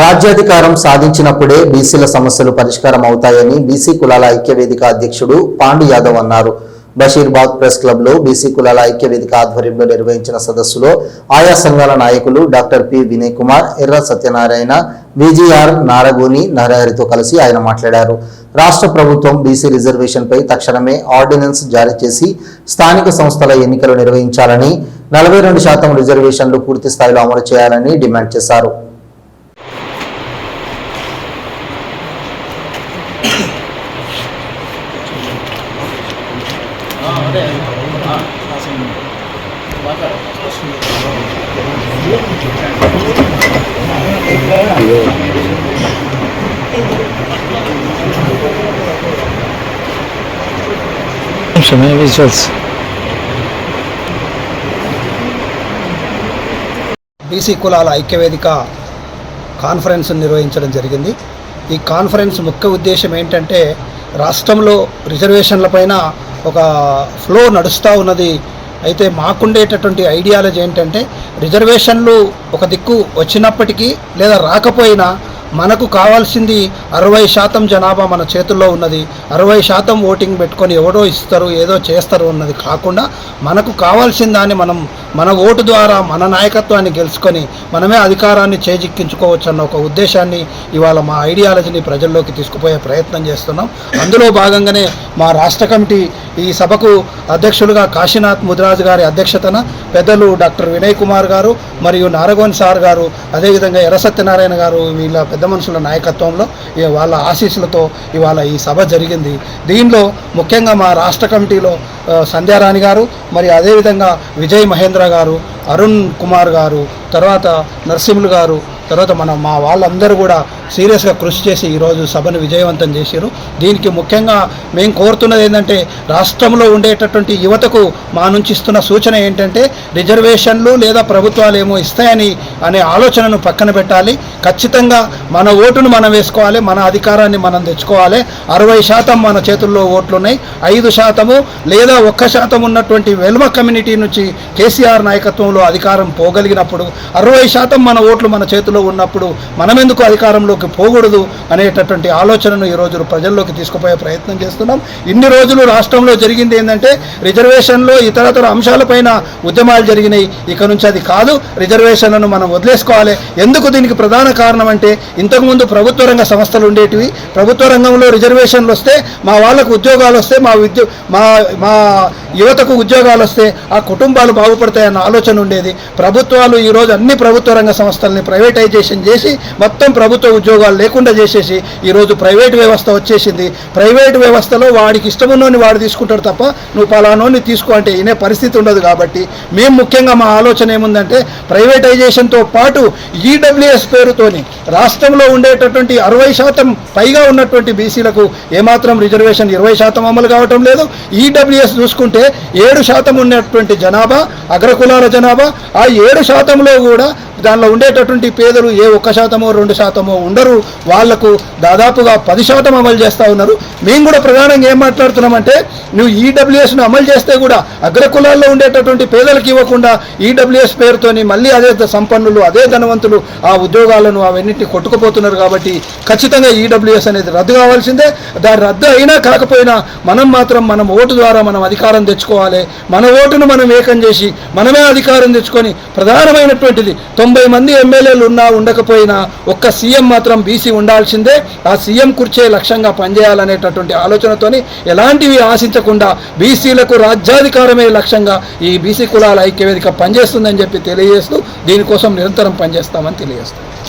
రాజ్యాధికారం సాధించినప్పుడే బీసీల సమస్యలు పరిష్కారం అవుతాయని బీసీ కులాల ఐక్య వేదిక అధ్యక్షుడు పాండు యాదవ్ అన్నారు. బషీర్బాగ్ ప్రెస్ క్లబ్లో బీసీ కులాల ఐక్య వేదిక ఆధ్వర్యంలో నిర్వహించిన సదస్సులో ఆయా సంఘాల నాయకులు డాక్టర్ పి వినయ్ కుమార్ ఎర్ర సత్యనారాయణ విజిఆర్ నారగోని నరహరితో కలిసి ఆయన మాట్లాడారు. రాష్ట్ర ప్రభుత్వం బీసీ రిజర్వేషన్ పై తక్షణమే ఆర్డినెన్స్ జారీ చేసి స్థానిక సంస్థల ఎన్నికలు నిర్వహించాలని నలభై రెండు శాతం రిజర్వేషన్లు పూర్తి స్థాయిలో అమలు చేయాలని డిమాండ్ చేశారు. నిమిషమే విజువల్స్ బీసీ కులాల ఐక్యవేదిక కాన్ఫరెన్స్ నిర్వహించడం జరిగింది. ఈ కాన్ఫరెన్స్ ముఖ్య ఉద్దేశం ఏంటంటే రాష్ట్రంలో రిజర్వేషన్లపైన ఒక ఫ్లో నడుస్తూ ఉన్నది. అయితే మాకుండేటటువంటి ఐడియాలజీ ఏంటంటే రిజర్వేషన్లు ఒక దిక్కు వచ్చినప్పటికీ లేదా రాకపోయినా మనకు కావాల్సింది అరవై శాతం జనాభా మన చేతుల్లో ఉన్నది. అరవై శాతం ఓటింగ్ పెట్టుకొని ఎవడో ఇస్తారు ఏదో చేస్తారు అన్నది కాకుండా మనకు కావాల్సిన దాన్ని మనం మన ఓటు ద్వారా మన నాయకత్వాన్ని గెలుచుకొని మనమే అధికారాన్ని చేజిక్కించుకోవచ్చు అన్న ఒక ఉద్దేశాన్ని ఇవాళ మా ఐడియాలజీని ప్రజల్లోకి తీసుకుపోయే ప్రయత్నం చేస్తున్నాం. అందులో భాగంగానే మా రాష్ట్ర కమిటీ ఈ సభకు అధ్యక్షులుగా కాశీనాథ్ ముదిరాజు గారి అధ్యక్షతన పెద్దలు డాక్టర్ వినయ్ కుమార్ గారు మరియు నారగోన్ సార్ గారు అదేవిధంగా ఎర్ర సత్యనారాయణ గారు వీళ్ళ పెద్ద మనుషుల నాయకత్వంలో వాళ్ళ ఆశీస్సులతో ఇవాళ ఈ సభ జరిగింది. దీనిలో ముఖ్యంగా మా రాష్ట్ర కమిటీలో సంధ్యారాణి గారు మరి అదేవిధంగా విజయ్ మహేంద్ర గారు అరుణ్ కుమార్ గారు తర్వాత నరసింహులు గారు తర్వాత మన మా వాళ్ళందరూ కూడా సీరియస్గా కృషి చేసి ఈరోజు సభను విజయవంతం చేశారు దీనికి ముఖ్యంగా మేము కోరుతున్నది ఏంటంటే రాష్ట్రంలో ఉండేటటువంటి యువతకు మా నుంచి ఇస్తున్న సూచన ఏంటంటే రిజర్వేషన్లు లేదా ప్రభుత్వాలు ఏమో ఇస్తాయని అనే ఆలోచనను పక్కన పెట్టాలి. ఖచ్చితంగా మన ఓటును మనం వేసుకోవాలి మన అధికారాన్ని మనం తెచ్చుకోవాలి. అరవై శాతం మన చేతుల్లో ఓట్లు ఉన్నాయి ఐదు శాతము లేదా ఒక్క శాతం ఉన్నటువంటి వెల్మ కమ్యూనిటీ నుంచి కేసీఆర్ నాయకత్వంలో అధికారం పోగలిగినప్పుడు అరవై శాతం మన ఓట్లు మన చేతిలో ఉన్నప్పుడు మనమెందుకు అధికారంలో అధికారంలోకి పోకూడదు అనేటటువంటి ఆలోచనను ఈరోజు ప్రజల్లోకి తీసుకుపోయే ప్రయత్నం చేస్తున్నాం. ఇన్ని రోజులు రాష్ట్రంలో జరిగింది ఏంటంటే రిజర్వేషన్లో ఇతరతర అంశాలపైన ఉద్యమాలు జరిగినాయి. ఇక నుంచి అది కాదు. రిజర్వేషన్లను మనం వదిలేసుకోవాలి. ఎందుకు దీనికి ప్రధాన కారణం అంటే ఇంతకుముందు ప్రభుత్వ రంగ సంస్థలు ఉండేటివి. ప్రభుత్వ రంగంలో రిజర్వేషన్లు వస్తే మా వాళ్ళకు ఉద్యోగాలు వస్తే మా విద్యు మా మా యువతకు ఉద్యోగాలు వస్తే ఆ కుటుంబాలు బాగుపడతాయన్న ఆలోచన ఉండేది. ప్రభుత్వాలు ఈరోజు అన్ని ప్రభుత్వ రంగ సంస్థల్ని ప్రైవేటైజేషన్ చేసి మొత్తం ప్రభుత్వ ఉద్యోగాలు లేకుండా చేసేసి ఈరోజు ప్రైవేట్ వ్యవస్థ వచ్చేసింది. ప్రైవేట్ వ్యవస్థలో వాడికి ఇష్టమున్నోని వాడు తీసుకుంటాడు తప్ప నువ్వు పలానోని తీసుకో అంటే ఇనే పరిస్థితి ఉండదు కాబట్టి మేము ముఖ్యంగా మా ఆలోచన ఏముందంటే ప్రైవేటైజేషన్తో పాటు ఈడబ్ల్యూఎస్ పేరుతోని రాష్ట్రంలో ఉండేటటువంటి అరవై శాతం పైగా ఉన్నటువంటి బీసీలకు ఏమాత్రం రిజర్వేషన్ ఇరవై శాతం అమలు కావటం లేదు. ఈడబ్ల్యూఎస్ చూసుకుంటే ఏడు శాతం ఉన్నటువంటి జనాభా అగ్రకులాల జనాభా. ఆ ఏడు శాతంలో కూడా దానిలో ఉండేటటువంటి పేదలు ఏ ఒక్క శాతమో రెండు శాతమో ఉండరు. వాళ్ళకు దాదాపుగా పది శాతం అమలు చేస్తూ ఉన్నారు. మేము కూడా ప్రధానంగా ఏం మాట్లాడుతున్నామంటే నువ్వు ఈడబ్ల్యూఎస్ను అమలు చేస్తే కూడా అగ్రకులాల్లో ఉండేటటువంటి పేదలకు ఇవ్వకుండా ఈడబ్ల్యూఎస్ పేరుతోని మళ్ళీ అదే సంపన్నులు అదే ధనవంతులు ఆ ఉద్యోగాలను అవన్నింటినీ కొట్టుకుపోతున్నారు కాబట్టి ఖచ్చితంగా ఈడబ్ల్యూఎస్ అనేది రద్దు కావాల్సిందే. దాని రద్దు అయినా కాకపోయినా మనం మాత్రం మనం ఓటు ద్వారా మనం అధికారం తెచ్చుకోవాలి. మన ఓటును మనం ఏకం చేసి మనమే అధికారం తెచ్చుకొని ప్రధానమైనటువంటిది తొంభై మంది ఎమ్మెల్యేలు ఉన్నా ఉండకపోయినా ఒక్క సీఎం మాత్రం బీసీ ఉండాల్సిందే. ఆ సీఎం కూర్చే లక్ష్యంగా పనిచేయాలనేటటువంటి ఆలోచనతోని ఎలాంటివి ఆశించకుండా బీసీలకు రాజ్యాధికారమే లక్ష్యంగా ఈ బీసీ కులాల ఐక్యవేదిక పనిచేస్తుందని చెప్పి తెలియజేస్తూ దీనికోసం నిరంతరం పనిచేస్తామని తెలియజేస్తాం.